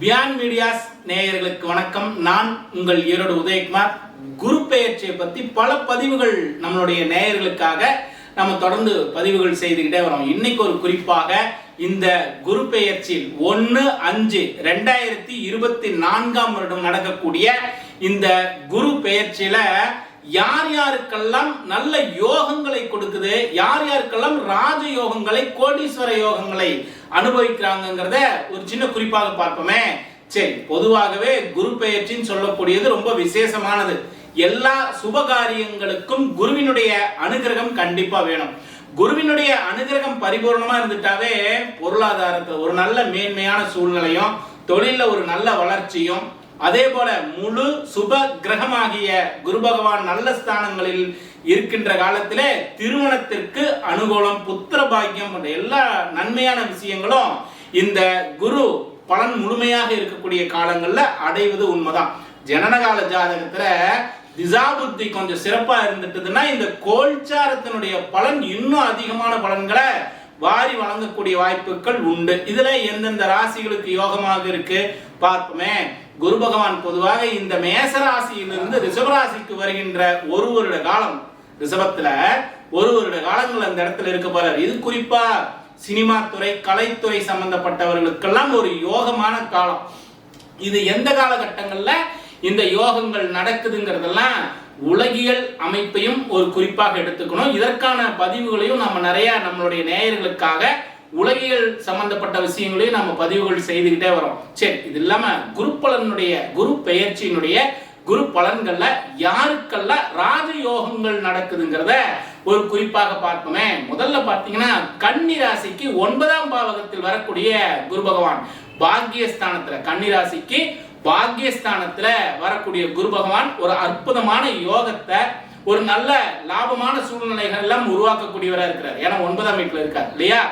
பியான் medias நேயர்களுக்கு வணக்கம். நான் உங்கள் ஈரோடு உதயகுமார். குரு பெயர்ச்சியை பற்றி பல பதிவுகள் நம்மளுடைய நேயர்களுக்காக நம்ம தொடர்ந்து பதிவுகள் செய்துக்கிட்டே வரோம். இன்னைக்கு ஒரு குறிப்பாக இந்த குரு பெயர்ச்சியில் ஒன்று அஞ்சு ரெண்டாயிரத்தி இருபத்தி நான்காம் வருடம் நடக்கக்கூடிய இந்த குரு பெயர்ச்சியில யார் யாருக்கெல்லாம் நல்ல யோகங்களை கொடுக்குது யார் யாருக்கெல்லாம் ராஜ யோகங்களை கோடீஸ்வர யோகங்களை அனுபவிக்கிறாங்கங்கிறத ஒரு சின்ன குறிப்பாக பார்ப்போமே. சரி பொதுவாகவே குரு பெயர்ச்சின்னு சொல்லக்கூடியது ரொம்ப விசேஷமானது. எல்லா சுபகாரியங்களுக்கும் குருவினுடைய அனுகிரகம் கண்டிப்பா வேணும். குருவினுடைய அனுகிரகம் பரிபூர்ணமா இருந்துட்டாவே பொருளாதாரத்தில் ஒரு நல்ல மேன்மையான சூழ்நிலையும் தொழில ஒரு நல்ல வளர்ச்சியும் அதே போல முழு சுப கிரகமாகிய குரு பகவான் நல்ல ஸ்தானங்களில் இருக்கின்ற காலத்திலே திருமணத்திற்கு அனுகூலம் புத்திர பாக்கியம் போன்ற எல்லா நன்மையான விஷயங்களும் இந்த குரு பலன் முழுமையாக இருக்கக்கூடிய காலங்களில் அடைவது உண்மைதான். ஜனனகால ஜாதகத்துல திசாபுத்தி கொஞ்சம் சிறப்பா இருந்துட்டுதுன்னா இந்த கோல்சாரத்தினுடைய பலன் இன்னும் அதிகமான பலன்களை வாரி வழங்கக்கூடிய வாய்ப்புகள் உண்டு. இதுல எந்தெந்த ராசிகளுக்கு யோகமாக இருக்கு? பார்ப்போமே. குரு பகவான் பொதுவாக இந்த மேச ராசியிலிருந்து ரிஷபராசிக்கு வருகின்ற ஒரு வருட காலம் ரிஷபத்துல ஒரு வருட காலங்கள் அந்த இடத்துல இருக்க போறார். இது குறிப்பா சினிமா துறை கலைத்துறை சம்பந்தப்பட்டவர்களுக்கெல்லாம் ஒரு யோகமான காலம். இது எந்த காலகட்டங்கள்ல இந்த யோகங்கள் நடக்குதுங்கிறதெல்லாம் உலகியல் அமைப்பையும் ஒரு குறிப்பாக எடுத்துக்கணும். இதற்கான பதிவுகளையும் நம்ம நிறைய நம்மளுடைய நேயர்களுக்காக உலகியல் சம்பந்தப்பட்ட விஷயங்களையும் நம்ம பதிவுகள் செய்துக்கிட்டே வரோம். சரி இது இல்லாம குரு பலனுடைய குரு பெயர்ச்சியினுடைய குரு பலன்கள்ல யாருக்கெல்லாம் ராஜயோகங்கள் நடக்குதுங்கிறத ஒரு குறிப்பாக பார்ப்போமே. முதல்ல பார்த்தீங்கன்னா கன்னி ராசிக்கு ஒன்பதாம் பாவகத்தில் வரக்கூடிய குரு பகவான். பாக்கியஸ்தானத்துல கன்னி ராசிக்கு பாக்கியஸ்தானத்துல வரக்கூடிய குரு பகவான் ஒரு அற்புதமான யோகத்தை ஒரு நல்ல லாபமான சூழ்நிலைகள் எல்லாம் உருவாக்கக்கூடியவராக இருக்கிறார். ஏன்னா ஒன்பதாம் வீட்டில் இருக்கார் இல்லையா?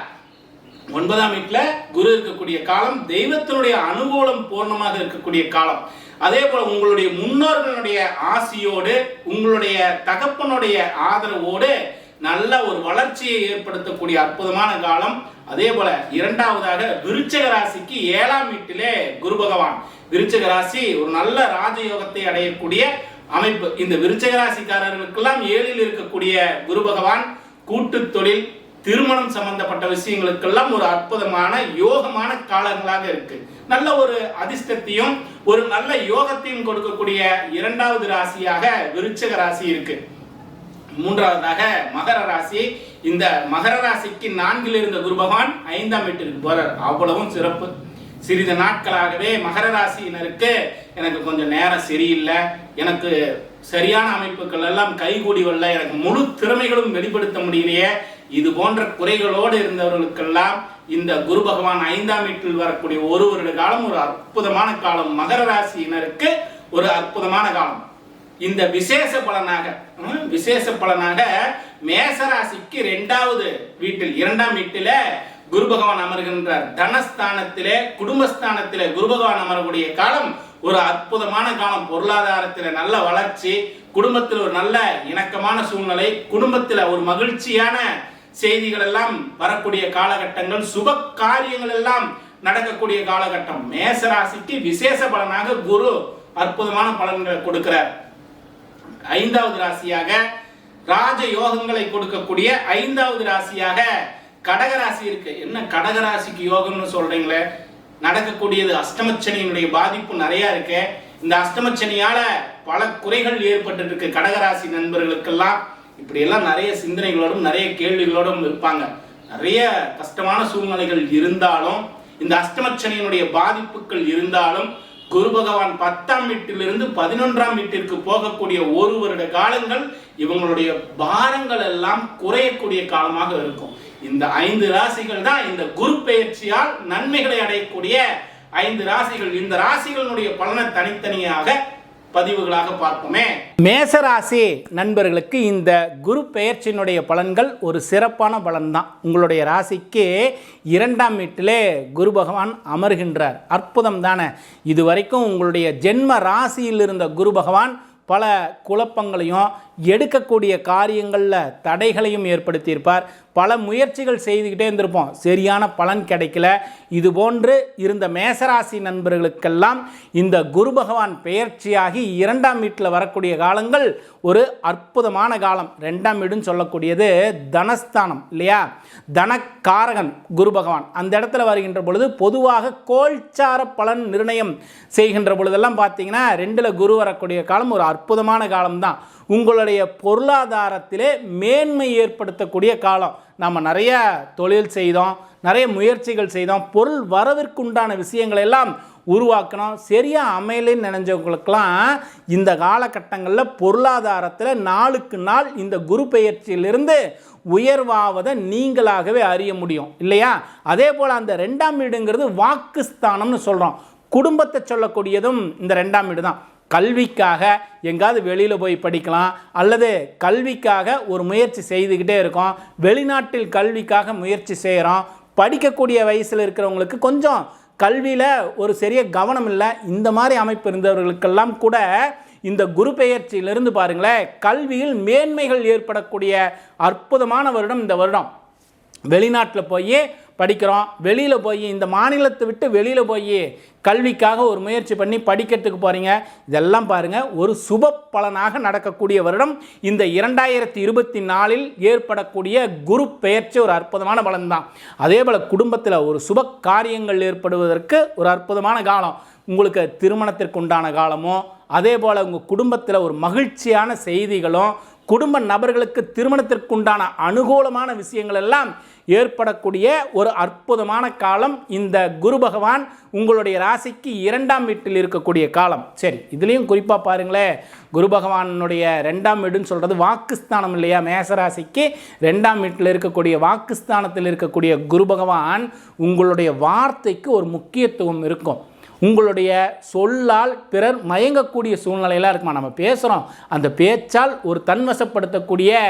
ஒன்பதாம் வீட்டில் குரு இருக்கக்கூடிய காலம் தெய்வத்தினுடைய அனுகூலம் பூர்ணமாக இருக்கக்கூடிய காலம். அதே போல உங்களுடைய முன்னோர்களுடைய ஆசியோடு உங்களுடைய தகப்பனுடைய ஆதரவோடு நல்ல ஒரு வளர்ச்சியை ஏற்படுத்தக்கூடிய அற்புதமான காலம். அதே போல இரண்டாவதாக விருச்சக ராசிக்கு ஏழாம் வீட்டிலே குரு பகவான். விருச்சக ராசி ஒரு நல்ல ராஜயோகத்தை அடையக்கூடிய அமைப்பு. இந்த விருச்சக ராசிக்காரர்களுக்கெல்லாம் ஏழில் இருக்கக்கூடிய குரு பகவான் கூட்டு தொழில் திருமணம் சம்பந்தப்பட்ட விஷயங்களுக்கெல்லாம் ஒரு அற்புதமான யோகமான காலங்களாக இருக்கு. நல்ல ஒரு அதிர்ஷ்டத்தையும் ஒரு நல்ல யோகத்தையும் கொடுக்கக்கூடிய இரண்டாவது ராசியாக விருச்சக ராசி இருக்கு. மூன்றாவதாக மகர ராசி. இந்த மகர ராசிக்கு நான்கில் இருந்த குரு பகவான் ஐந்தாம் வீட்டிற்கு போறார். அவ்வளவும் சிறப்பு. சிறிது நாட்களாகவே மகர ராசியினருக்கு எனக்கு கொஞ்சம் நேரம் சரியில்லை. எனக்கு சரியான அமைப்புகள் எல்லாம் கைகூடி வரல. எனக்கு முழு திறமைகளும் வெளிப்படுத்த முடியலையே. இது போன்ற குறைகளோடு இருந்தவர்களுக்கெல்லாம் இந்த குரு பகவான் ஐந்தாம் வீட்டில் வரக்கூடிய ஒரு வருட காலம் ஒரு அற்புதமான காலம். மகர ராசியினருக்கு ஒரு அற்புதமான காலம். இந்த விசேஷ பலனாக ம், விசேஷ பலனாக மேசராசிக்கு இரண்டாவது வீட்டில் இரண்டாம் வீட்டில குரு பகவான் அமர்கின்றார். தனஸ்தானத்திலே குடும்பஸ்தானத்திலே குரு பகவான் அமரக்கூடிய காலம் ஒரு அற்புதமான காலம். பொருளாதாரத்தில் நல்ல வளர்ச்சி குடும்பத்தில் ஒரு நல்ல இணக்கமான சூழ்நிலை குடும்பத்தில் ஒரு மகிழ்ச்சியான செய்திகள் எல்லாம் வரக்கூடிய காலகட்டங்கள் சுப காரியங்கள் எல்லாம் நடக்கக்கூடிய காலகட்டம். மேசராசிக்கு விசேஷ பலனாக குரு அற்புதமான பலன்களை கொடுக்கிறார். ஐந்தாவது ராசியாக ராஜ யோகங்களை கொடுக்கக்கூடிய ஐந்தாவது ராசியாக கடகராசி இருக்கு. என்ன கடக ராசிக்கு யோகம்னு சொல்றீங்களே? நடக்கக்கூடியது அஷ்டமச்சனியினுடைய பாதிப்பு நிறைய இருக்கு. இந்த அஷ்டமச்சனியால பல குறைகள் ஏற்பட்டு இருக்கு கடகராசி நண்பர்களுக்கெல்லாம். இப்படி எல்லாம் நிறைய சிந்தனைகளோடும் நிறைய கேள்விகளோடும் இருப்பாங்க. நிறைய கஷ்டமான சூழ்நிலைகள் இருந்தாலும் இந்த அஷ்டமச்சனியினுடைய பாதிப்புகள் இருந்தாலும் குரு பகவான் பத்தாம் வீட்டிலிருந்து பதினொன்றாம் வீட்டிற்கு போகக்கூடிய ஒரு வருட காலங்கள் இவங்களுடைய பாரங்கள் எல்லாம் குறையக்கூடிய காலமாக இருக்கும். இந்த ஐந்து ராசிகள் தான் இந்த குரு பெயர்ச்சியால் நன்மைகளை அடையக்கூடிய ஐந்து ராசிகள். இந்த ராசிகளுடைய பலனை தனித்தனியாக பதிவுகளாக பார்ப்போமே. மேசராசி நண்பர்களுக்கு இந்த குரு பெயர்ச்சியினுடைய பலன்கள் ஒரு சிறப்பான பலன் தான் உங்களுடைய ராசிக்கு இரண்டாம் வீட்டிலே குரு பகவான் அமர்கின்றார். அற்புதம் தானே. இதுவரைக்கும் உங்களுடைய ஜென்ம ராசியில் இருந்த குரு பகவான் பல குழப்பங்களையும் எடுக்கக்கூடிய காரியங்களில் தடைகளையும் ஏற்படுத்தியிருப்பார். பல முயற்சிகள் செய்துக்கிட்டே இருந்திருப்போம். சரியான பலன் கிடைக்கல. இது போன்று இருந்த மேசராசி நண்பர்களுக்கெல்லாம் இந்த குரு பகவான் பெயர்ச்சியாகி இரண்டாம் வீட்டில் வரக்கூடிய காலங்கள் ஒரு அற்புதமான காலம். ரெண்டாம் வீடுன்னு சொல்லக்கூடியது தனஸ்தானம் இல்லையா? தனக்காரகன் குரு பகவான். அந்த இடத்துல வருகின்ற பொழுது பொதுவாக கோல்சார பலன் நிர்ணயம் செய்கின்ற பொழுதெல்லாம் பார்த்தீங்கன்னா ரெண்டில் குரு வரக்கூடிய காலம் ஒரு அற்புதமான காலம்தான். உங்களுடைய பொருளாதாரத்திலே மேன்மை ஏற்படுத்தக்கூடிய காலம். நம்ம நிறைய தொழில் செய்தோம் நிறைய முயற்சிகள் செய்தோம் பொருள் வரவிற்குண்டான விஷயங்கள் எல்லாம் உருவாக்கணும். சரியாக அமையலன்னு நினைஞ்சவங்களுக்கெல்லாம் இந்த காலகட்டங்களில் பொருளாதாரத்தில் நாளுக்கு நாள் இந்த குரு பெயர்ச்சியிலிருந்து உயர்வாவதை நீங்களாகவே அறிய முடியும். இல்லையா? அதே போல் அந்த ரெண்டாம் வீடுங்கிறது வாக்குஸ்தானம்னு சொல்கிறோம் குடும்பத்தை சொல்லக்கூடியதும் இந்த ரெண்டாம் வீடு தான் கல்விக்காக எங்காவது வெளியில் போய் படிக்கலாம் அல்லது கல்விக்காக ஒரு முயற்சி செய்துக்கிட்டே இருக்கோம். வெளிநாட்டில் கல்விக்காக முயற்சி செய்கிறோம் படிக்கக்கூடிய வயசில் இருக்கிறவங்களுக்கு கொஞ்சம் கல்வியில் ஒரு சரிய கவனம் இல்லை. இந்த மாதிரி அமைப்பு இருந்தவர்களுக்கெல்லாம் கூட இந்த குரு பெயர்ச்சியிலிருந்து பாருங்களேன் கல்வியில் மேன்மைகள் ஏற்படக்கூடிய அற்புதமான வருடம் இந்த வருடம். வெளிநாட்டில் போய் படிக்கிறோம். வெளியில் போய் இந்த மாநிலத்தை விட்டு வெளியில் போய் கல்விக்காக ஒரு முயற்சி பண்ணி படிக்கிறதுக்கு போகிறீங்க இதெல்லாம் பாருங்கள் ஒரு சுப பலனாக நடக்கக்கூடிய வருடம். இந்த இரண்டாயிரத்தி இருபத்தி நாலில் ஏற்படக்கூடிய குரு பெயர்ச்சி ஒரு அற்புதமான பலன் தான் அதே போல் குடும்பத்தில் ஒரு சுப காரியங்கள் ஏற்படுவதற்கு ஒரு அற்புதமான காலம். உங்களுக்கு திருமணத்திற்கு உண்டான காலமும் அதே போல் உங்கள் குடும்பத்தில் ஒரு மகிழ்ச்சியான செய்திகளும் குடும்ப நபர்களுக்கு திருமணத்திற்குண்டான அனுகூலமான விஷயங்கள் எல்லாம் ஏற்படக்கூடிய ஒரு அற்புதமான காலம் இந்த குரு பகவான் உங்களுடைய ராசிக்கு இரண்டாம் வீட்டில் இருக்கக்கூடிய காலம். சரி இதுலேயும் குறிப்பாக பாருங்களேன் குரு பகவானுடைய ரெண்டாம் வீடுன்னு சொல்கிறது வாக்குஸ்தானம் இல்லையா? மேசராசிக்கு ரெண்டாம் வீட்டில் இருக்கக்கூடிய வாக்குஸ்தானத்தில் இருக்கக்கூடிய குரு பகவான் உங்களுடைய வார்த்தைக்கு ஒரு முக்கியத்துவம் இருக்கும். உங்களுடைய சொல்லால் பிறர் மயங்கக்கூடிய சூழ்நிலையெல்லாம் இருக்குமா? நம்ம பேசுகிறோம் அந்த பேச்சால் ஒரு தன்வசப்படுத்தக்கூடிய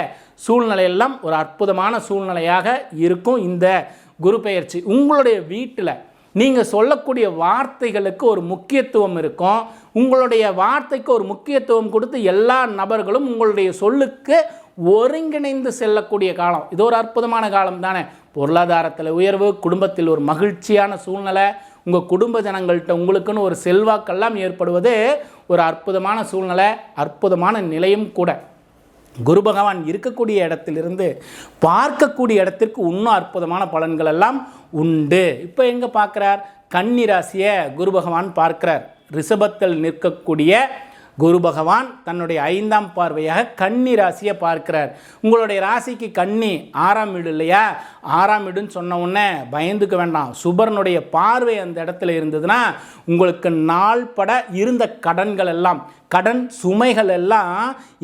சூழ்நிலையெல்லாம் ஒரு அற்புதமான சூழ்நிலையாக இருக்கும் இந்த குரு பெயர்ச்சி. உங்களுடைய வீட்டில் நீங்கள் சொல்லக்கூடிய வார்த்தைகளுக்கு ஒரு முக்கியத்துவம் இருக்கும். உங்களுடைய வார்த்தைக்கு ஒரு முக்கியத்துவம் கொடுத்து எல்லா நபர்களும் உங்களுடைய சொல்லுக்கு ஒருங்கிணைந்து செல்லக்கூடிய காலம். இது ஒரு அற்புதமான காலம் தானே. பொருளாதாரத்தில் உயர்வு குடும்பத்தில் ஒரு மகிழ்ச்சியான சூழ்நிலை உங்கள் குடும்ப ஜனங்கள்கிட்ட உங்களுக்குன்னு ஒரு செல்வாக்கெல்லாம் ஏற்படுவது ஒரு அற்புதமான சூழ்நிலை அற்புதமான நிலையும் கூட. குரு பகவான் இருக்கக்கூடிய இடத்திலிருந்து பார்க்கக்கூடிய இடத்திற்கு இன்னும் அற்புதமான பலன்கள் எல்லாம் உண்டு. இப்போ எங்கே பார்க்குறார்? கன்னிராசியை குரு பகவான் பார்க்கிறார். ரிஷபத்தில் நிற்கக்கூடிய குரு பகவான் தன்னுடைய ஐந்தாம் பார்வையாக கன்னி ராசியை பார்க்கிறார். உங்களுடைய ராசிக்கு கன்னி ஆறாம் வீடு இல்லையா? ஆறாம் வீடுன்னு சொன்ன உடனே பயந்துக்க வேண்டாம். சுபரனுடைய பார்வை அந்த இடத்துல இருந்ததுன்னா உங்களுக்கு நாள் பட இருந்த கடன்கள் எல்லாம் கடன் சுமைகள் எல்லாம்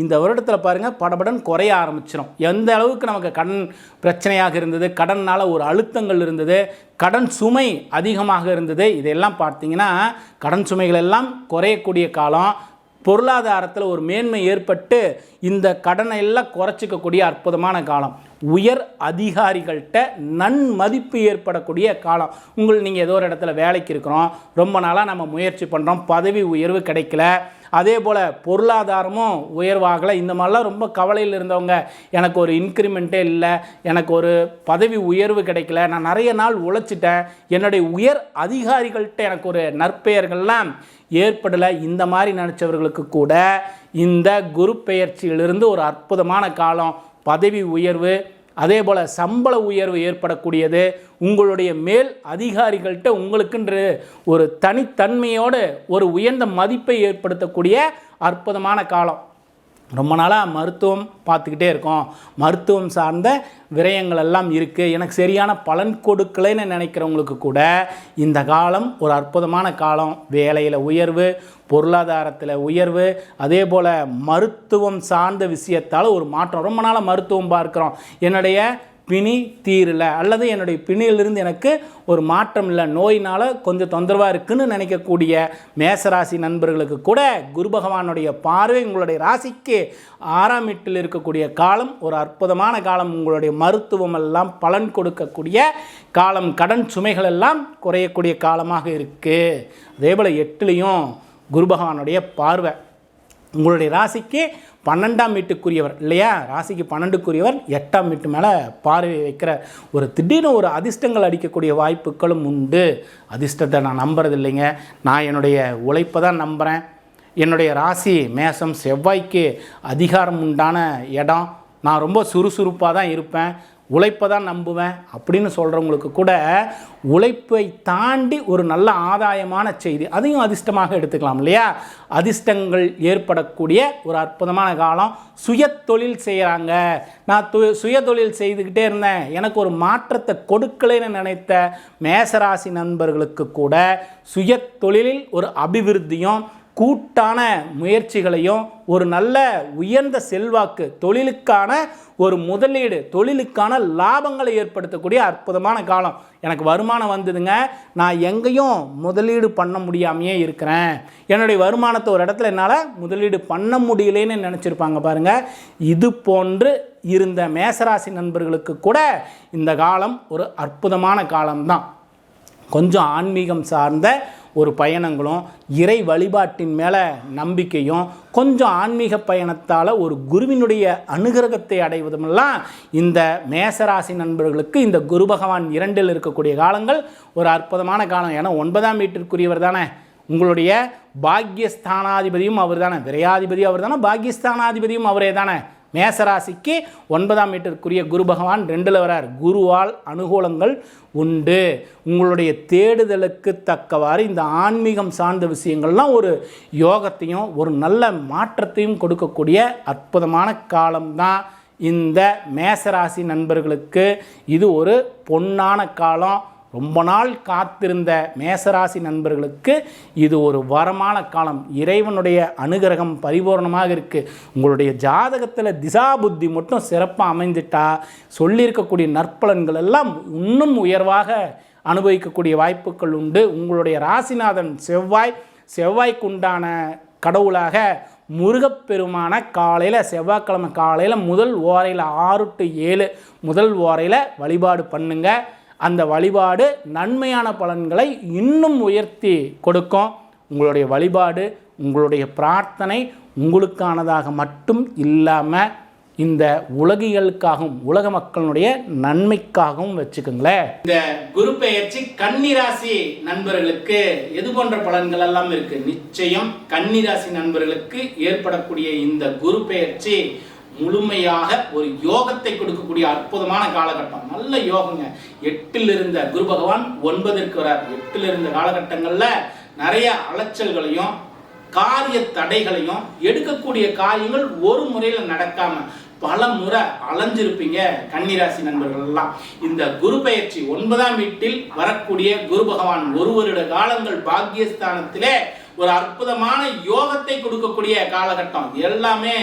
இந்த வருடத்தில் பாருங்கள் படபடன் குறைய ஆரம்பிச்சிடும் எந்த அளவுக்கு நமக்கு கடன் பிரச்சனையாக இருந்தது கடனால் ஒரு அழுத்தங்கள் இருந்தது கடன் சுமை அதிகமாக இருந்தது இதெல்லாம் பார்த்தீங்கன்னா கடன் சுமைகள் எல்லாம் குறையக்கூடிய காலம். பொருளாதாரத்தில் ஒரு மேன்மை ஏற்பட்டு இந்த கடனை எல்லாம் குறைச்சிக்கக்கூடிய அற்புதமான காலம். உயர் அதிகாரிகள்கிட்ட நன்மதிப்பு ஏற்படக்கூடிய காலம். உங்கள் நீங்கள் ஏதோ ஒரு இடத்துல வேலைக்கு இருக்கிறோம். ரொம்ப நாளாக நம்ம முயற்சி பண்ணுறோம் பதவி உயர்வு கிடைக்கல. அதே போல் பொருளாதாரமும் உயர்வாகலை. இந்த மாதிரிலாம் ரொம்ப கவலையில் இருந்தவங்க. எனக்கு ஒரு இன்க்ரிமெண்ட்டே இல்லை. எனக்கு ஒரு பதவி உயர்வு கிடைக்கல. நான் நிறைய நாள் உழைச்சிட்டேன். என்னுடைய உயர் அதிகாரிகள்கிட்ட எனக்கு ஒரு நற்பெயர்கள்லாம் ஏற்படலை. இந்த மாதிரி நினச்சவர்களுக்கு கூட இந்த குரு பெயர்ச்சியிலிருந்து ஒரு அற்புதமான காலம். பதவி உயர்வு அதே போல் சம்பள உயர்வு ஏற்படக்கூடியது உங்களுடைய மேல் அதிகாரிகள்கிட்ட உங்களுக்குன்ற ஒரு தனித்தன்மையோடு ஒரு உயர்ந்த மதிப்பை ஏற்படுத்தக்கூடிய அற்புதமான காலம். ரொம்ப நாளாக மருத்துவம் பார்த்துக்கிட்டே இருக்கோம். மருத்துவம் சார்ந்த விரயங்கள் எல்லாம் இருக்குது எனக்கு சரியான பலன் கொடுக்கலைன்னு நினைக்கிறவங்களுக்கு கூட இந்த காலம் ஒரு அற்புதமான காலம். வேலையில் உயர்வு பொருளாதாரத்தில் உயர்வு அதே போல் மருத்துவம் சார்ந்த விஷயத்தால் ஒரு மாற்றம். ரொம்ப நாளாக மருத்துவம் பார்க்குறோம். என்னுடைய பிணி தீரல அல்லது என்னுடைய பிணியிலிருந்து எனக்கு ஒரு மாற்றம் இல்லை. நோயினால் கொஞ்சம் தொந்தரவாக இருக்குன்னு நினைக்கக்கூடிய மேசராசி நண்பர்களுக்கு கூட குரு பகவானுடைய பார்வை உங்களுடைய ராசிக்கு ஆறாம் வீட்டில் இருக்கக்கூடிய காலம் ஒரு அற்புதமான காலம். உங்களுடைய மருத்துவம் எல்லாம் பலன் கொடுக்கக்கூடிய காலம். கடன் சுமைகள் எல்லாம் குறையக்கூடிய காலமாக இருக்குது அதே போல் எட்டுலேயும் குருபகவானுடைய பார்வை. உங்களுடைய ராசிக்கு பன்னெண்டாம் வீட்டுக்குரியவர் இல்லையா? ராசிக்கு பன்னெண்டுக்குரியவர் எட்டாம் வீட்டு மேலே பார்வை வைக்கிற ஒரு திடீர்னு ஒரு அதிர்ஷ்டங்கள் அடிக்கக்கூடிய வாய்ப்புகளும் உண்டு. அதிர்ஷ்டத்தை நான் நம்புறது இல்லைங்க நான் என்னுடைய உழைப்பை தான் நம்புகிறேன் என்னுடைய ராசி மேசம் செவ்வாய்க்கு அதிகாரம் உண்டான இடம். நான் ரொம்ப சுறுசுறுப்பாக தான் இருப்பேன். உழைப்பை தான் நம்புவேன் அப்படின்னு சொல்கிறவங்களுக்கு கூட உழைப்பை தாண்டி ஒரு நல்ல ஆதாயமான செய்தி அதையும் அதிர்ஷ்டமாக எடுத்துக்கலாம் இல்லையா? அதிர்ஷ்டங்கள் ஏற்படக்கூடிய ஒரு அற்புதமான காலம். சுய தொழில் செய்கிறாங்க நான் து சுய தொழில் செய்துக்கிட்டே இருந்தேன். எனக்கு ஒரு மாற்றத்தை கொடுக்கலைன்னு நினைத்த மேசராசி நண்பர்களுக்கு கூட சுய தொழிலில் ஒரு அபிவிருத்தியும் கூட்டான முயற்சிகளையும் ஒரு நல்ல உயர்ந்த செல்வாக்கு தொழிலுக்கான ஒரு முதலீடு தொழிலுக்கான லாபங்களை ஏற்படுத்தக்கூடிய அற்புதமான காலம். எனக்கு வருமானம் வந்ததுங்க. நான் எங்கேயும் முதலீடு பண்ண முடியாமையே இருக்கிறேன். என்னுடைய வருமானத்தை ஒரு இடத்துல என்னால் முதலீடு பண்ண முடியலேன்னு நினச்சிருப்பாங்க பாருங்கள் இது போன்று இருந்த மேசராசி நண்பர்களுக்கு கூட இந்த காலம் ஒரு அற்புதமான காலம்தான். கொஞ்சம் ஆன்மீகம் சார்ந்த ஒரு பயணங்களும் இறை வழிபாட்டின் மேலே நம்பிக்கையும் கொஞ்சம் ஆன்மீக பயணத்தால் ஒரு குருவினுடைய அனுகிரகத்தை அடைவதுமெல்லாம் இந்த மேசராசி நண்பர்களுக்கு இந்த குரு பகவான் இரண்டில் இருக்கக்கூடிய காலங்கள் ஒரு அற்புதமான காலம். ஏன்னா ஒன்பதாம் வீட்டிற்குரியவர் தானே. உங்களுடைய பாக்யஸ்தானாதிபதியும் அவர் தானே விரையாதிபதி அவர் தானே பாக்யஸ்தானாதிபதியும் அவரே தானே. மேசராசிக்கு ஒன்பதாம் வீட்டிற்குரிய குரு பகவான் ரெண்டில் வரார். குருவால் அனுகூலங்கள் உண்டு. உங்களுடைய தேடுதலுக்கு தக்கவாறு இந்த ஆன்மீகம் சார்ந்த விஷயங்கள்லாம் ஒரு யோகத்தையும் ஒரு நல்ல மாற்றத்தையும் கொடுக்கக்கூடிய அற்புதமான காலம்தான் இந்த மேசராசி நண்பர்களுக்கு. இது ஒரு பொன்னான காலம். ரொம்ப நாள் காத்திருந்த மேசராசி நண்பர்களுக்கு இது ஒரு வரமான காலம். இறைவனுடைய அனுகிரகம் பரிபூர்ணமாக இருக்குது உங்களுடைய ஜாதகத்தில் திசா புத்தி மட்டும் சிறப்பாக அமைஞ்சிட்டா சொல்லியிருக்கக்கூடிய நற்பலன்கள் எல்லாம் இன்னும் உயர்வாக அனுபவிக்கக்கூடிய வாய்ப்புகள் உண்டு. உங்களுடைய ராசிநாதன் செவ்வாய் செவ்வாய்க்குண்டான கடவுளாக முருகப்பெருமான காலையில் செவ்வாய்க்கிழமை காலையில் முதல் ஓரையில் ஆறு டு ஏழு முதல் ஓரையில் வழிபாடு பண்ணுங்கள் அந்த வழிபாடு நன்மையான பலன்களை இன்னும் உயர்த்தி கொடுக்கும். உங்களுடைய வழிபாடு உங்களுடைய பிரார்த்தனை உங்களுக்கானதாக மட்டும் இல்லாமல் இந்த உலகிகளுக்காகவும் உலக மக்களுடைய நன்மைக்காகவும் வச்சுக்கோங்களேன். இந்த குரு பெயர்ச்சி கன்னிராசி நண்பர்களுக்கு எது போன்ற பலன்கள் எல்லாம் இருக்கு? நிச்சயம் கன்னிராசி நண்பர்களுக்கு ஏற்படக்கூடிய இந்த குரு பெயர்ச்சி முழுமையாக ஒரு யோகத்தை கொடுக்கக்கூடிய அற்புதமான காலகட்டம். நல்ல யோகங்க. எட்டில் இருந்த குரு பகவான் ஒன்பதற்கு வரார் எட்டில் இருந்த காலகட்டங்களில் நிறைய அலைச்சல்களையும் காரிய தடைகளையும் எடுக்கக்கூடிய காரியங்கள் ஒரு முறையில் நடக்காம பல முறை அலைஞ்சிருப்பீங்க கன்னிராசி நண்பர்கள் எல்லாம். இந்த குரு பயிற்சி ஒன்பதாம் வீட்டில் வரக்கூடிய குரு பகவான் ஒரு வருட காலங்கள் பாக்கியஸ்தானத்திலே ஒரு அற்புதமான யோகத்தை கொடுக்கக்கூடிய காலகட்டம். எல்லாமே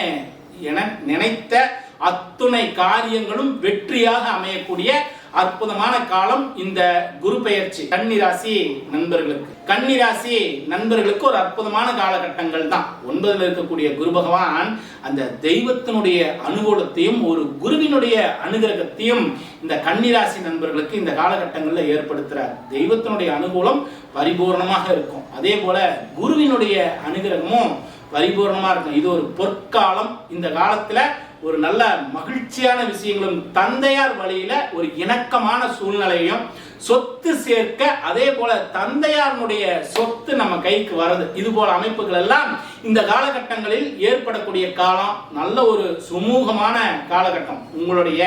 என நினைத்த அத்துணை காரியங்களும் வெற்றியாக அமையக்கூடிய அற்புதமான காலம் இந்த குரு பெயர்ச்சி. கன்னிராசி நண்பர்களுக்கு. கன்னிராசி நண்பர்களுக்கு ஒரு அற்புதமான காலகட்டங்கள் தான். ஒன்பதில் இருக்கக்கூடிய குரு பகவான் அந்த தெய்வத்தினுடைய அனுகூலத்தையும் ஒரு குருவினுடைய அனுகிரகத்தையும் இந்த கன்னிராசி நண்பர்களுக்கு இந்த காலகட்டங்களில் ஏற்படுத்துறார். தெய்வத்தினுடைய அனுகூலம் பரிபூர்ணமாக இருக்கும். அதே போல குருவினுடைய அனுகிரகமும் பரிபூர்ணமாக இருக்கும் இது ஒரு பொற்காலம். இந்த காலத்தில் ஒரு நல்ல மகிழ்ச்சியான விஷயங்களும் தந்தையார் வழியில ஒரு இணக்கமான சூழ்நிலையும் சொத்து சேர்க்க அதே போல தந்தையாருடைய சொத்து நம்ம கைக்கு வருது இது போல அமைப்புகள் எல்லாம் இந்த காலகட்டங்களில் ஏற்படக்கூடிய காலம் நல்ல ஒரு சுமூகமான காலகட்டம். உங்களுடைய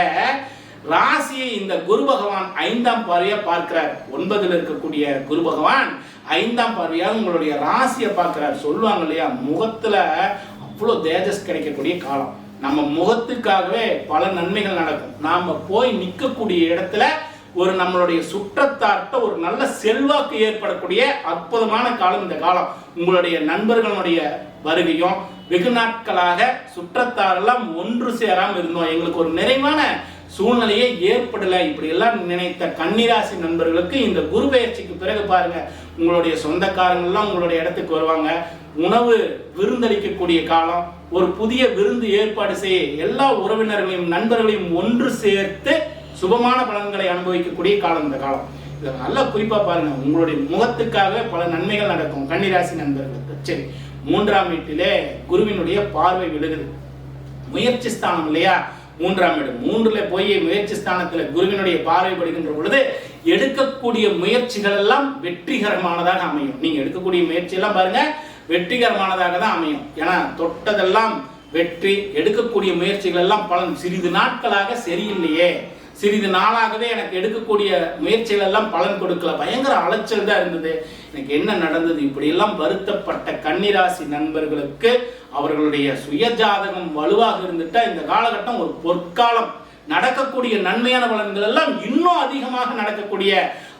ராசியை இந்த குரு பகவான் ஐந்தாம் பார்வையா பார்க்கிறார். ஒன்பதில் இருக்கக்கூடிய குரு பகவான் ஐந்தாம் பார்வையாக உங்களுடைய ராசியை பார்க்கிறார். சொல்லுவாங்க இல்லையா? முகத்தில் அவ்வளோ தேஜஸ் கிடைக்கக்கூடிய காலம். நம்ம முகத்துக்காகவே பல நன்மைகள் நடக்கும். நாம் போய் நிற்கக்கூடிய இடத்துல ஒரு நம்மளுடைய சுற்றத்தார்ட்ட ஒரு நல்ல செல்வாக்கு ஏற்படக்கூடிய அற்புதமான காலம் இந்த காலம். உங்களுடைய நண்பர்களுடைய வருகையும் வெகு நாட்களாக சுற்றத்தாரெல்லாம் ஒன்று சேராமல் இருந்தோம். எங்களுக்கு ஒரு நிறைவான சூழ்நிலையே ஏற்படலை. இப்படி எல்லாம் நினைத்த கன்னிராசி நண்பர்களுக்கு இந்த குரு பயிற்சிக்கு பிறகு பாருங்க உங்களுடைய சொந்தக்காரங்கள்லாம் உங்களுடைய இடத்துக்கு வருவாங்க. உணவு விருந்தளிக்கக்கூடிய காலம் ஒரு புதிய விருந்து ஏற்பாடு செய்ய எல்லா உறவினர்களையும் நண்பர்களையும் ஒன்று சேர்த்து சுபமான பலன்களை அனுபவிக்கக்கூடிய காலம் இந்த காலம். இதை நல்லா குறிப்பா பாருங்க உங்களுடைய முகத்துக்காகவே பல நன்மைகள் நடக்கும் கன்னிராசி நண்பர்களுக்கு. சரி மூன்றாம் வீட்டிலே குருவினுடைய பார்வை விழுகுது. முயற்சி ஸ்தானம் இல்லையா? மூன்றாம் இடம். மூன்றுல போய் முயற்சி ஸ்தானத்துல குருவினுடைய பார்வை படுகின்ற பொழுது எடுக்கக்கூடிய முயற்சிகள் எல்லாம் வெற்றிகரமானதாக அமையும். நீங்க எடுக்கக்கூடிய முயற்சி எல்லாம் பாருங்க வெற்றிகரமானதாக தான் அமையும். ஏன்னா தொட்டதெல்லாம் வெற்றி எடுக்கக்கூடிய முயற்சிகள் எல்லாம் பலன் சிறிது நாட்களாக சரியில்லையே. சிறிது நாளாகவே எனக்கு எடுக்கக்கூடிய முயற்சிகள் எல்லாம் பலன் கொடுக்கல. பயங்கர அலைச்சல் தான் இருந்தது. எனக்கு என்ன நடந்தது? இப்படியெல்லாம் வருத்தப்பட்ட கன்னிராசி நண்பர்களுக்கு அவர்களுடைய சுயஜாதகம் வலுவாக இருந்துட்டா இந்த காலகட்டம் ஒரு பொற்காலம். நடக்கக்கூடிய நன்மையான பலன்கள் எல்லாம் இன்னும் அதிகமாக நடக்கக்கூடிய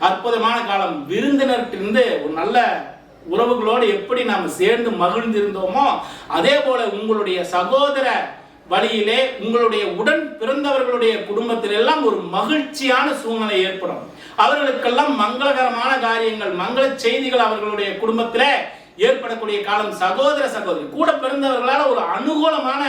அற்புதமான காலம். விருந்தினர்கிட்ட ஒரு நல்ல உறவுகளோடு எப்படி நாம் சேர்ந்து மகிழ்ந்திருந்தோமோ அதே போல உங்களுடைய சகோதர வழியிலே உங்களுடைய உடன் பிறந்தவர்களுடைய குடும்பத்தில் எல்லாம் ஒரு மகிழ்ச்சியான சூழ்நிலை ஏற்படும். அவர்களுக்கெல்லாம் மங்களகரமான காரியங்கள் மங்கள செய்திகள் அவர்களுடைய குடும்பத்தில் ஏற்படக்கூடிய காலம் சகோதர சகோதரி. கூட பிறந்தவர்களால் ஒரு அனுகூலமான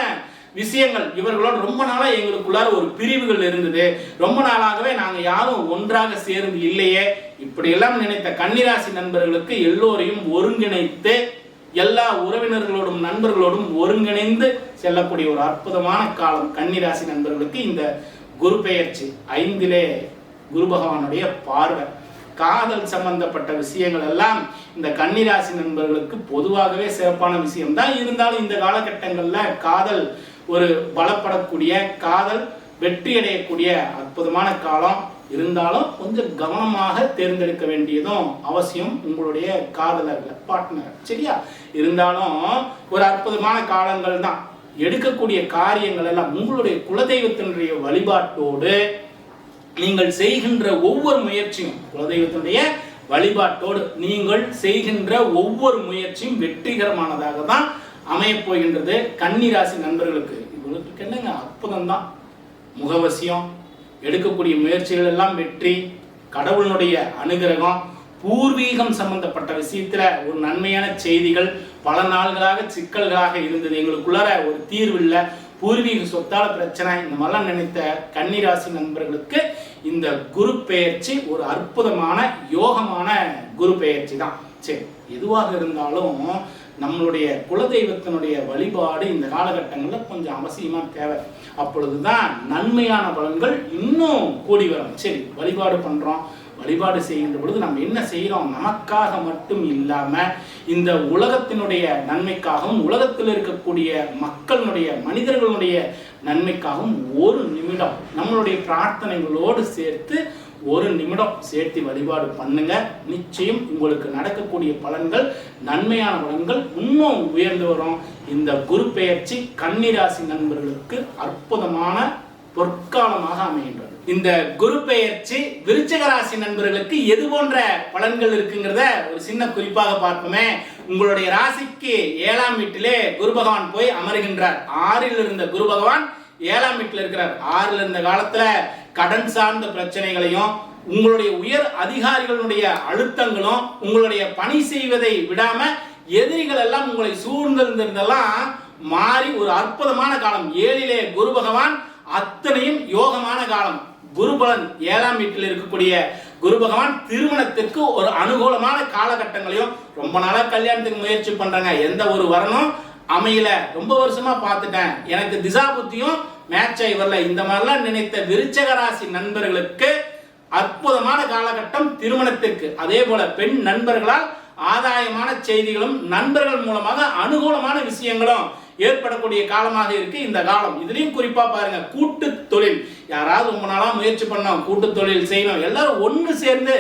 விஷயங்கள். இவர்களோட ரொம்ப நாளாக எங்களுக்குள்ளார ஒரு பிரிவுகள் இருந்தது. ரொம்ப நாளாகவே நாங்கள் யாரும் ஒன்றாக சேர்ந்து இல்லையே. இப்படியெல்லாம் நினைத்த கன்னிராசி நண்பர்களுக்கு எல்லோரையும் ஒருங்கிணைத்து எல்லா உறவினர்களோடும் நண்பர்களோடும் ஒருங்கிணைந்து செல்லக்கூடிய ஒரு அற்புதமான காலம் கன்னிராசி நண்பர்களுக்கு இந்த குரு பெயர்ச்சி. ஐந்திலே குரு பகவானுடைய பார்வை. காதல் சம்பந்தப்பட்ட விஷயங்கள் எல்லாம் இந்த கன்னிராசி நண்பர்களுக்கு பொதுவாகவே சிறப்பான விஷயம் தான் இருந்தாலும் இந்த காலகட்டங்களில் காதல் ஒரு பலப்படக்கூடிய காதல் வெற்றி அடையக்கூடிய அற்புதமான காலம். இருந்தாலும் கொஞ்சம் கவனமாக தேர்ந்தெடுக்க வேண்டியதும் அவசியம் உங்களுடைய காதலர்கள் பார்ட்னர் சரியா? இருந்தாலும் ஒரு அற்புதமான காலங்கள் தான் எடுக்கக்கூடிய காரியங்கள் எல்லாம் உங்களுடைய குலதெய்வத்தினுடைய வழிபாட்டோடு நீங்கள் செய்கின்ற ஒவ்வொரு முயற்சியும் குலதெய்வத்தினுடைய வழிபாட்டோடு நீங்கள் செய்கின்ற ஒவ்வொரு முயற்சியும் வெற்றிகரமானதாக தான் அமையப்போகின்றது கன்னிராசி நண்பர்களுக்கு இவங்களுக்கு என்னங்க அற்புதம் தான் முகவசியம் எடுக்கக்கூடிய முயற்சிகள் எல்லாம் வெற்றி கடவுளுடைய அனுகிரகம் பூர்வீகம் சம்பந்தப்பட்ட விஷயத்துல ஒரு நன்மையான செய்திகள் பல நாள்களாக சிக்கல்களாக இருந்தது. எங்களுக்குள்ளார ஒரு தீர்வு இல்லை. பூர்வீக சொத்தால பிரச்சனை. இந்த மாதிரிலாம் நினைத்த கன்னிராசி நண்பர்களுக்கு இந்த குரு பெயர்ச்சி ஒரு அற்புதமான யோகமான குரு பெயர்ச்சி தான். சரி எதுவாக இருந்தாலும் நம்மளுடைய குலதெய்வத்தினுடைய வழிபாடு இந்த காலகட்டங்களில் கொஞ்சம் அவசியமா தேவை. அப்பொழுதுதான் நன்மையான பலன்கள் இன்னும் கூடி வரும். சரி வழிபாடு பண்றோம். வழிபாடு செய்கின்ற பொழுது நம்ம என்ன செய்கிறோம்? நமக்காக மட்டும் இல்லாம இந்த உலகத்தினுடைய நன்மைக்காகவும் உலகத்தில் இருக்கக்கூடிய மக்களுடைய மனிதர்களுடைய நன்மைக்காகவும் ஒரு நிமிடம் நம்மளுடைய பிரார்த்தனைகளோடு சேர்த்து ஒரு நிமிடம் சேர்த்து வழிபாடு பண்ணுங்க. நிச்சயம் உங்களுக்கு நடக்கக்கூடிய பலன்கள் நன்மையான பலன்கள் இன்னும் உயர்ந்து வரும். இந்த குரு பெயர்ச்சி கன்னிராசி நண்பர்களுக்கு அற்புதமான பொற்காலமாக அமைகின்றது. இந்த குரு பெயர்ச்சி விருச்சக ராசி நண்பர்களுக்கு எது போன்ற பலன்கள் இருக்குங்கிறத ஒரு சின்ன குறிப்பாக பார்ப்போமே. உங்களுடைய ராசிக்கு ஏழாம் வீட்டிலே குரு பகவான் போய் அமர்கின்றார். ஆறில் இருந்த குரு பகவான் ஏழாம் வீட்டில் இருக்கிறார். ஆறில் இருந்த காலத்துல கடன் சார்ந்த பிரச்சனைகளையும் உங்களுடைய உயர் அதிகாரிகளுடைய அழுத்தங்களும் உங்களுடைய பணி செய்வதை விடாம எதிரிகள் எல்லாம் உங்களை சூழ்ந்திருந்திருந்தெல்லாம் மாறி ஒரு அற்புதமான காலம். ஏழிலே குரு பகவான் அத்தனையும் யோகமான காலம். குருபலன் ஏழாம் வீட்டில் இருக்கக்கூடிய குரு பகவான் திருமணத்திற்கு ஒரு அனுகூலமான காலகட்டங்களையும் ரொம்ப நாளாக கல்யாணத்துக்கு முயற்சி பண்றாங்க. எந்த ஒரு வரணும்? அமையல. ரொம்ப வருஷமா பார்த்துட்டேன். எனக்கு திசா புத்தியும் மேட்ச் ஆகி வரல இந்த மாதிரிலாம் நினைத்த விருச்சக ராசி நண்பர்களுக்கு அற்புதமான காலகட்டம் திருமணத்திற்கு. அதே போல பெண் நண்பர்களால் ஆதாயமான செய்திகளும் நண்பர்கள் மூலமாக அனுகூலமான விஷயங்களும் ஏற்படக்கூடிய காலமாக இருக்கு இந்த காலம். இதுலயும் குறிப்பா பாருங்க கூட்டு தொழில். யாராவது ரொம்ப நாளா முயற்சி பண்ணோம் கூட்டு தொழில் செய்யணும். எல்லாரும் ஒன்று சேர்ந்து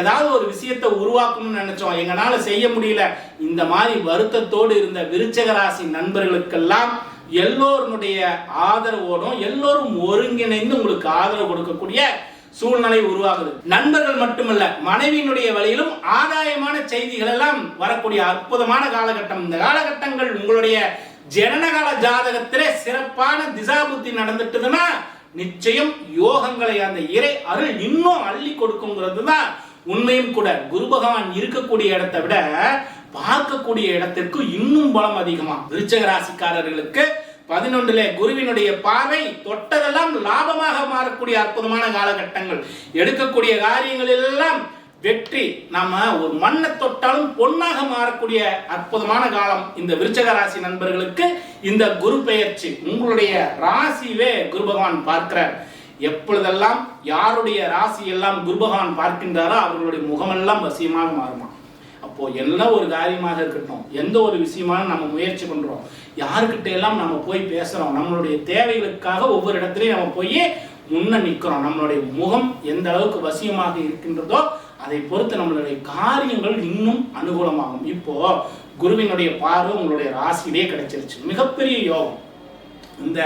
ஏதாவது ஒரு விஷயத்தை உருவாக்கணும்னு நினைச்சோம். எங்களால செய்ய முடியல. இந்த மாதிரி வருத்தத்தோடு இருந்த விருச்சக ராசி நண்பர்களுக்கெல்லாம் எல்லோருடைய ஆதரவோடும் எல்லோரும் ஒருங்கிணைந்து உங்களுக்கு ஆதரவு கொடுக்கக்கூடிய சூழ்நிலை உருவாகுது. நண்பர்கள் மட்டுமல்ல மனைவியினுடைய வழியிலும் ஆதாயமான செய்திகள் எல்லாம் வரக்கூடிய அற்புதமான காலகட்டம். இந்த காலகட்டங்கள் உங்களுடைய ஜனனகால ஜாதகத்திலே சிறப்பான திசாபுத்தி நடந்துட்டுதுன்னா நிச்சயம் யோகங்களை அந்த இறை அருள் இன்னும் அள்ளி கொடுக்குங்கிறது தான் உண்மையும் கூட குரு பகவான் இருக்கக்கூடிய இடத்தை விட பார்க்கக்கூடிய இடத்திற்கு இன்னும் பலம் அதிகமா. விருச்சக ராசிக்காரர்களுக்கு பதினொன்றுல குருவினுடைய பார்வை தொட்டதெல்லாம் லாபமாக மாறக்கூடிய அற்புதமான காலகட்டங்கள். எடுக்கக்கூடிய காரியங்கள் எல்லாம் வெற்றி. நம்ம ஒரு மண்ணை தொட்டாலும் பொன்னாக மாறக்கூடிய அற்புதமான காலம் இந்த விருச்சக ராசி நண்பர்களுக்கு. இந்த குரு பெயர்ச்சி உங்களுடைய ராசியவே குரு பகவான் பார்க்கிறார். எப்பொழுதெல்லாம் யாருடைய ராசி எல்லாம் குரு பகவான் பார்க்கின்றாரோ அவர்களுடைய முகமெல்லாம் வசியமாக மாறுமா. அப்போ என்ன ஒரு காரியமாக இருக்கட்டும் எந்த ஒரு விஷயமான நம்ம முயற்சி பண்றோம் யாருக்கிட்ட எல்லாம் நம்ம போய் பேசுறோம் நம்மளுடைய தேவைகளுக்காக ஒவ்வொரு இடத்துலையும் நம்ம போய் முன்ன நிற்கிறோம் நம்மளுடைய முகம் எந்த அளவுக்கு வசியமாக இருக்கின்றதோ அதை பொறுத்து நம்மளுடைய காரியங்கள் இன்னும் அனுகூலமாகும். இப்போ குருவினுடைய பார்வை உங்களுடைய ராசியிலே கிடைச்சிருச்சு. மிகப்பெரிய யோகம். இந்த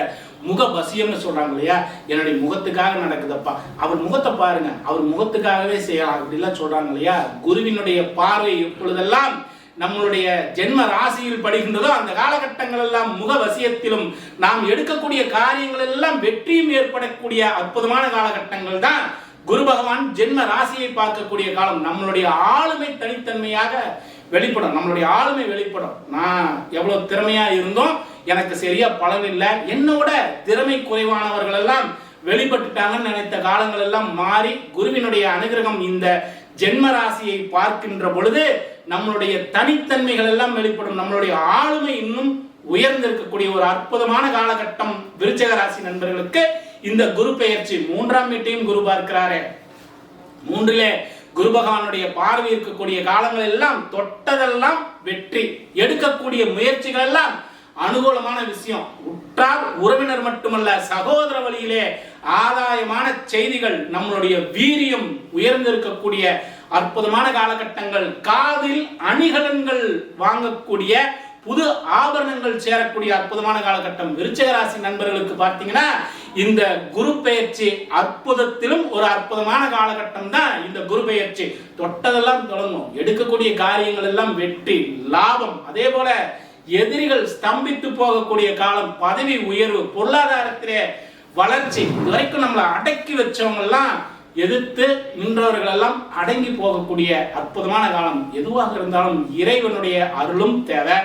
முக பசியம்னு சொல்றாங்க இல்லையா? என்னுடைய முகத்துக்காக நடக்குதப்பா. அவர் முகத்தை பாருங்க. அவர் முகத்துக்காகவே செய்யலாம் அப்படிலாம் சொல்றாங்க இல்லையா? குருவினுடைய பார்வை எப்பொழுதெல்லாம் நம்மளுடைய ஜென்ம ராசியில் படுகின்றதோ அந்த காலகட்டங்கள் எல்லாம் முக வசியத்திலும் நாம் எடுக்கக்கூடிய காரியங்கள் எல்லாம் வெற்றியும் ஏற்படக்கூடிய அற்புதமான காலகட்டங்கள் தான் குரு பகவான் ஜென்ம ராசியை பார்க்கக்கூடிய காலம் நம்மளுடைய ஆளுமை தனித்தன்மையாக வெளிப்படும். நம்மளுடைய ஆளுமை வெளிப்படும். நான் எவ்வளவு திறமையா இருந்தோம் எனக்கு சரியா பலன் இல்லை. என்னோட திறமை குறைவானவர்கள் எல்லாம் வெளிப்பட்டுட்டாங்கன்னு நினைத்த காலங்கள் எல்லாம் மாறி குருவினுடைய அனுகிரகம் இந்த ஜென்ம ராசியை பார்க்கின்ற பொழுது நம்மளுடைய தனித்தன்மைகள் எல்லாம் வெளிப்படும். நம்மளுடைய ஆளுமை இன்னும் உயர்ந்திருக்கக்கூடிய ஒரு அற்புதமான காலகட்டம் விருச்சக ராசி நண்பர்களுக்கு இந்த குரு பெயர்ச்சி மூன்றாம் வீட்டையும் குரு பார்க்கிறாரே. மூன்றிலே குரு பகவானுடைய பார்வை இருக்கக்கூடிய காலங்கள் எல்லாம் தொட்டதெல்லாம் வெற்றி. எடுக்கக்கூடிய முயற்சிகள் எல்லாம் அனுகூலமான விஷயம். உற்றார் உறவினர் மட்டுமல்ல சகோதர வழியிலே ஆதாயமான செய்திகள் நம்மளுடைய வீரியம் உயர்ந்திருக்கக்கூடிய அற்புதமான காலகட்டங்கள். காதில் அணிகலன்கள் வாங்கக்கூடிய புது ஆபரணங்கள் சேரக்கூடிய அற்புதமான காலகட்டம். விருச்சகராசி நண்பர்களுக்கு பார்த்தீங்கன்னா இந்த குரு பெயர்ச்சி அற்புதத்திலும் ஒரு அற்புதமான காலகட்டம் தான் இந்த குரு பெயர்ச்சி. தொட்டதெல்லாம் தொடங்கும். எடுக்கக்கூடிய காரியங்கள் எல்லாம் வெற்றி லாபம். அதே போல எதிரிகள் ஸ்தம்பித்து போகக்கூடிய காலம் பதவி உயர்வு பொருளாதாரத்திலே வளர்ச்சி. இது வரைக்கும் நம்மளை அடக்கி வச்சவங்கெல்லாம் எதிர்த்து நின்றவர்கள் எல்லாம் அடங்கி போகக்கூடிய அற்புதமான காலம். எதுவாக இருந்தாலும் இறைவனுடைய அருளும் தேவை.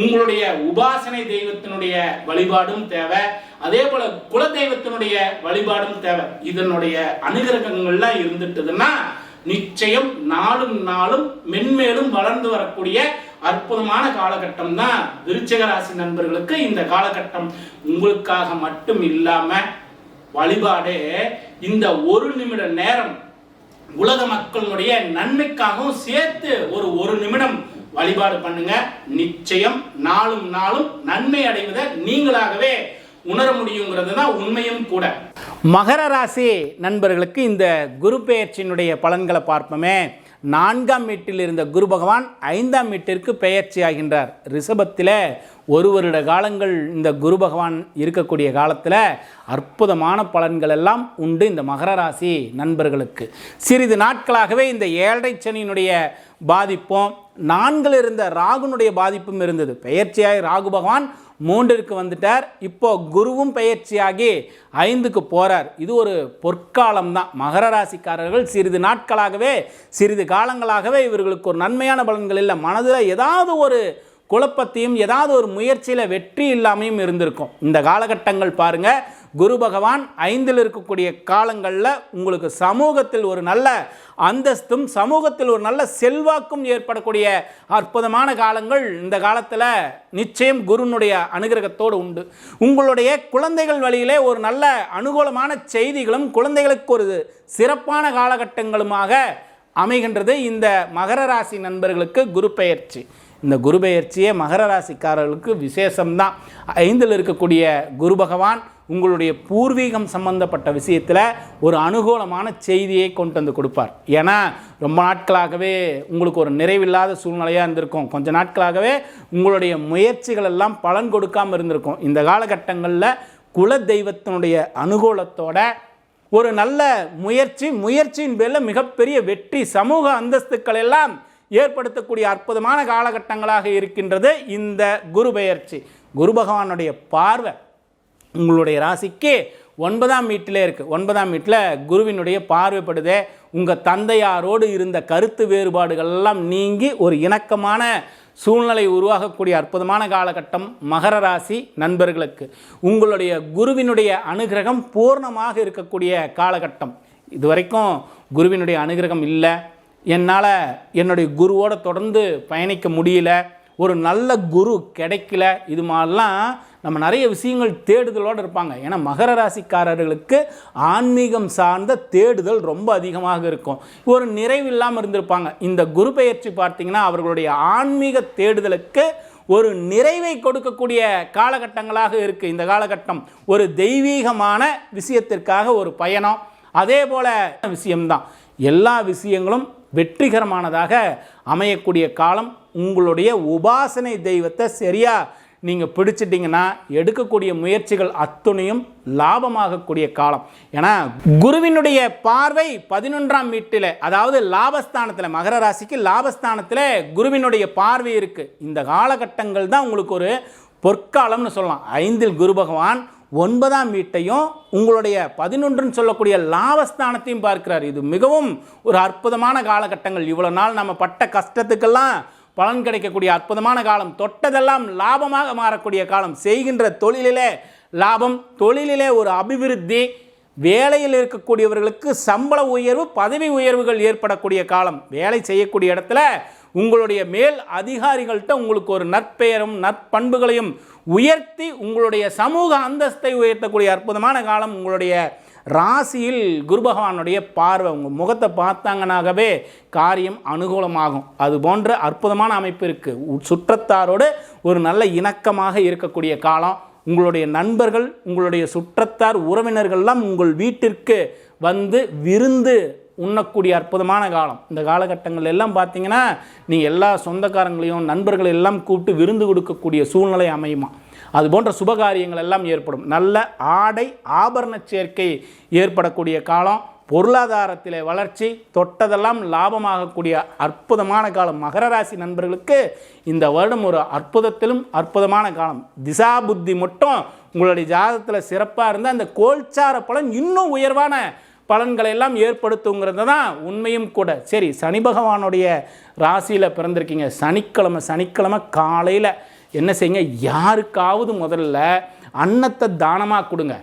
உங்களுடைய உபாசனை தெய்வத்தினுடைய வழிபாடும் தேவை. அதே போல குல தெய்வத்தினுடைய வழிபாடும் தேவை. இதனுடைய அனுகிரகங்கள்லாம் இருந்துட்டுதுன்னா நிச்சயம் நாளும் நாளும் மென்மேலும் வளர்ந்து வரக்கூடிய அற்புதமான காலகட்டம் தான் விருச்சக ராசி நண்பர்களுக்கு இந்த காலகட்டம். உங்களுக்காக மட்டும் இல்லாம வழிபாடு இந்த ஒரு நிமிட நேரம் உலக மக்களுடைய நன்மைக்காகவும் சேர்த்து ஒரு ஒரு நிமிடம் வழிபாடு பண்ணுங்க. நிச்சயம் நாளும் நாளும் நன்மை அடைவதை நீங்களாகவே உணர முடியுங்கிறது தான் உண்மையும் கூட. மகர ராசி நண்பர்களுக்கு இந்த குரு பெயர்ச்சியினுடைய பலன்களை பார்ப்போமே. நான்காம் வீட்டில் இருந்த குரு பகவான் ஐந்தாம் வீட்டிற்கு பெயர்ச்சி ஆகின்றார் ரிஷபத்தில் ஒரு வருட காலங்கள் இந்த குரு பகவான் இருக்கக்கூடிய காலத்தில் அற்புதமான பலன்கள் எல்லாம் உண்டு இந்த மகர ராசி நண்பர்களுக்கு. சிறிது நாட்களாகவே இந்த ஏழரை சனியினுடைய பாதிப்பும் நான்கில் இருந்த ராகுனுடைய பாதிப்பும் இருந்தது. பெயர்ச்சியாய் ராகு பகவான் மூன்றிற்கு வந்துட்டார். இப்போ குருவும் பயிற்சியாகி ஐந்துக்கு போகிறார் இது ஒரு பொற்காலம் தான் மகர ராசிக்காரர்கள் சிறிது நாட்களாகவே சிறிது காலங்களாகவே இவர்களுக்கு ஒரு நன்மையான பலன்கள் இல்லை. மனதில் ஏதாவது ஒரு குழப்பத்தையும் ஏதாவது ஒரு முயற்சியில் வெற்றி இல்லாமையும் இருந்திருக்கும். இந்த காலகட்டங்கள் பாருங்க குரு பகவான் ஐந்தில் இருக்கக்கூடிய காலங்களில் உங்களுக்கு சமூகத்தில் ஒரு நல்ல அந்தஸ்தும் சமூகத்தில் ஒரு நல்ல செல்வாக்கும் ஏற்படக்கூடிய அற்புதமான காலங்கள் இந்த காலத்தில் நிச்சயம் குருனுடைய அனுகிரகத்தோடு உண்டு. உங்களுடைய குழந்தைகள் வழியிலே ஒரு நல்ல அனுகூலமான செய்திகளும் குழந்தைகளுக்கு ஒரு சிறப்பான காலகட்டங்களுமாக அமைகின்றது இந்த மகர ராசி நண்பர்களுக்கு குரு பெயர்ச்சி. இந்த குரு பெயர்ச்சியே மகர ராசிக்காரர்களுக்கு விசேஷம்தான். ஐந்தில் இருக்கக்கூடிய குரு பகவான் உங்களுடைய பூர்வீகம் சம்பந்தப்பட்ட விஷயத்தில் ஒரு அனுகூலமான செய்தியை கொண்டு வந்து கொடுப்பார். ஏன்னா ரொம்ப நாட்களாகவே உங்களுக்கு ஒரு நிறைவில்லாத சூழ்நிலையாக இருந்திருக்கும். கொஞ்ச நாட்களாகவே உங்களுடைய முயற்சிகள் எல்லாம் பலன் கொடுக்காமல் இருந்திருக்கும். இந்த காலகட்டங்களில் குல தெய்வத்தினுடைய அனுகூலத்தோட ஒரு நல்ல முயற்சி முயற்சியின் பேரில் மிகப்பெரிய வெற்றி சமூக அந்தஸ்துக்கள் எல்லாம் ஏற்படுத்தக்கூடிய அற்புதமான காலகட்டங்களாக இருக்கின்றது இந்த குரு பெயர்ச்சி குரு பகவானுடைய பார்வை உங்களுடைய ராசிக்கு ஒன்பதாம் வீட்டிலே இருக்குது ஒன்பதாம் வீட்டில் குருவினுடைய பார்வைப்படுதே. உங்கள் தந்தையாரோடு இருந்த கருத்து வேறுபாடுகள்லாம் நீங்கி ஒரு இணக்கமான சூழ்நிலை உருவாகக்கூடிய அற்புதமான காலகட்டம் மகர ராசி நண்பர்களுக்கு. உங்களுடைய குருவினுடைய அனுகிரகம் பூர்ணமாக இருக்கக்கூடிய காலகட்டம். இதுவரைக்கும் குருவினுடைய அனுகிரகம் இல்லை. என்னால் என்னுடைய குருவோட தொடர்ந்து பயணிக்க முடியல. ஒரு நல்ல குரு கிடைக்கல. இது மாதிரிலாம் நம்ம நிறைய விஷயங்கள் தேடுதலோடு இருப்பாங்க. ஏன்னா மகர ராசிக்காரர்களுக்கு ஆன்மீகம் சார்ந்த தேடுதல் ரொம்ப அதிகமாக இருக்கும். ஒரு நிறைவு இல்லாமல் இருந்திருப்பாங்க. இந்த குரு பெயர்ச்சி பார்த்திங்கன்னா அவர்களுடைய ஆன்மீக தேடுதலுக்கு ஒரு நிறைவை கொடுக்கக்கூடிய காலகட்டங்களாக இருக்குது இந்த காலகட்டம் ஒரு தெய்வீகமான விஷயத்திற்காக ஒரு பயணம். அதே போல விஷயம்தான். எல்லா விஷயங்களும் வெற்றிகரமானதாக அமையக்கூடிய காலம் உங்களுடைய உபாசனை தெய்வத்தை சரியாக நீங்கள் பிடிச்சிட்டிங்கன்னா எடுக்கக்கூடிய முயற்சிகள் அத்துணையும் லாபமாகக்கூடிய காலம். ஏன்னா குருவினுடைய பார்வை பதினொன்றாம் வீட்டில் அதாவது லாபஸ்தானத்தில் மகர ராசிக்கு லாபஸ்தானத்தில் குருவினுடைய பார்வை இருக்குது இந்த காலகட்டங்கள் தான் உங்களுக்கு ஒரு பொற்காலம்னு சொல்லலாம். ஐந்தில் குரு பகவான் ஒன்பதாம் வீட்டையும் உங்களுடைய பதினொன்றுன்னு சொல்லக்கூடிய லாபஸ்தானத்தையும் பார்க்கிறார். இது மிகவும் ஒரு அற்புதமான காலகட்டங்கள். இவ்வளோ நாள் நம்ம பட்ட கஷ்டத்துக்கெல்லாம் பலன் கிடைக்கக்கூடிய அற்புதமான காலம். தொட்டதெல்லாம் லாபமாக மாறக்கூடிய காலம். செய்கின்ற தொழிலிலே லாபம் தொழிலிலே ஒரு அபிவிருத்தி வேலையில் இருக்கக்கூடியவர்களுக்கு சம்பள உயர்வு பதவி உயர்வுகள் ஏற்படக்கூடிய காலம். வேலை செய்யக்கூடிய இடத்துல உங்களுடைய மேல் அதிகாரிகள்கிட்ட உங்களுக்கு ஒரு நற்பெயரும் நற்பண்புகளையும் உயர்த்தி உங்களுடைய சமூக அந்தஸ்தை உயர்த்தக்கூடிய அற்புதமான காலம் உங்களுடைய ராசியில் குரு பகவானுடைய பார்வை. உங்கள் முகத்தை பார்த்தாங்கனாகவே காரியம் அனுகூலமாகும். அது போன்ற அற்புதமான அமைப்பு இருக்குது சுற்றத்தாரோடு ஒரு நல்ல இணக்கமாக இருக்கக்கூடிய காலம். உங்களுடைய நண்பர்கள் உங்களுடைய சுற்றத்தார் உறவினர்கள்லாம் உங்கள் வீட்டிற்கு வந்து விருந்து உண்ணக்கூடிய அற்புதமான காலம். இந்த காலகட்டங்கள் எல்லாம் பார்த்தீங்கன்னா நீங்கள் எல்லா சொந்தக்காரங்களையும் நண்பர்கள் எல்லாம் கூப்பிட்டு விருந்து கொடுக்கக்கூடிய சூழ்நிலை அமையுமா? அது போன்ற சுபகாரியங்கள் எல்லாம் ஏற்படும். நல்ல ஆடை ஆபரண சேர்க்கை ஏற்படக்கூடிய காலம். பொருளாதாரத்தில் வளர்ச்சி தொட்டதெல்லாம் லாபமாகக்கூடிய அற்புதமான காலம். மகர ராசி நண்பர்களுக்கு இந்த வருடம் ஒரு அற்புதத்திலும் அற்புதமான காலம். திசா புத்தி மட்டும் உங்களுடைய ஜாதகத்தில் சிறப்பாக இருந்தால் அந்த கோல்சார பலன் இன்னும் உயர்வான பலன்களை எல்லாம் ஏற்படுத்துங்கிறது தான் உண்மையும் கூட. சரி சனி பகவானுடைய ராசியில் பிறந்திருக்கீங்க. சனிக்கிழமை சனிக்கிழமை காலையில் என்ன செய்யுங்க? யாருக்காவது முதல்ல அன்னத்தை தானமாக கொடுங்க.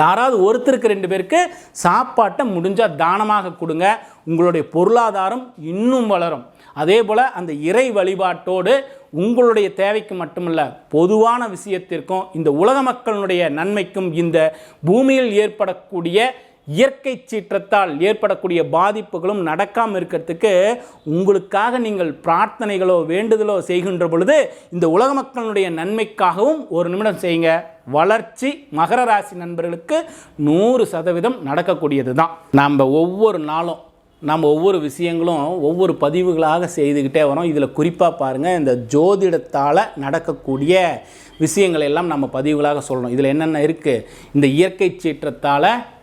யாராவது ஒருத்தருக்கு ரெண்டு பேருக்கு சாப்பாட்டை முடிஞ்சால் தானமாக கொடுங்க. உங்களுடைய பொருளாதாரம் இன்னும் வளரும். அதே போல் அந்த இறை வழிபாட்டோடு உங்களுடைய தேவைக்கு மட்டுமல்ல பொதுவான விஷயத்திற்கும் இந்த உலக மக்களுடைய நன்மைக்கும் இந்த பூமியில் ஏற்படக்கூடிய இயற்கை சீற்றத்தால் ஏற்படக்கூடிய பாதிப்புகளும் நடக்காமல் இருக்கிறதுக்கு உங்களுக்காக நீங்கள் பிரார்த்தனைகளோ வேண்டுதலோ செய்கின்ற பொழுது இந்த உலக மக்களுடைய நன்மைக்காகவும் ஒரு நிமிடம் செய்யுங்க. வளர்ச்சி மகர ராசி நண்பர்களுக்கு நூறு சதவீதம் நடக்கக்கூடியது தான். நம்ம ஒவ்வொரு நாளும் நம்ம ஒவ்வொரு விஷயங்களும் ஒவ்வொரு பதிவுகளாக செய்துக்கிட்டே வரோம். இதில் குறிப்பாக பாருங்கள் இந்த ஜோதிடத்தால் நடக்கக்கூடிய விஷயங்களை எல்லாம் நம்ம பதிவுகளாக சொல்லணும். இதில் என்னென்ன இருக்குது இந்த இயற்கை சீற்றத்தால்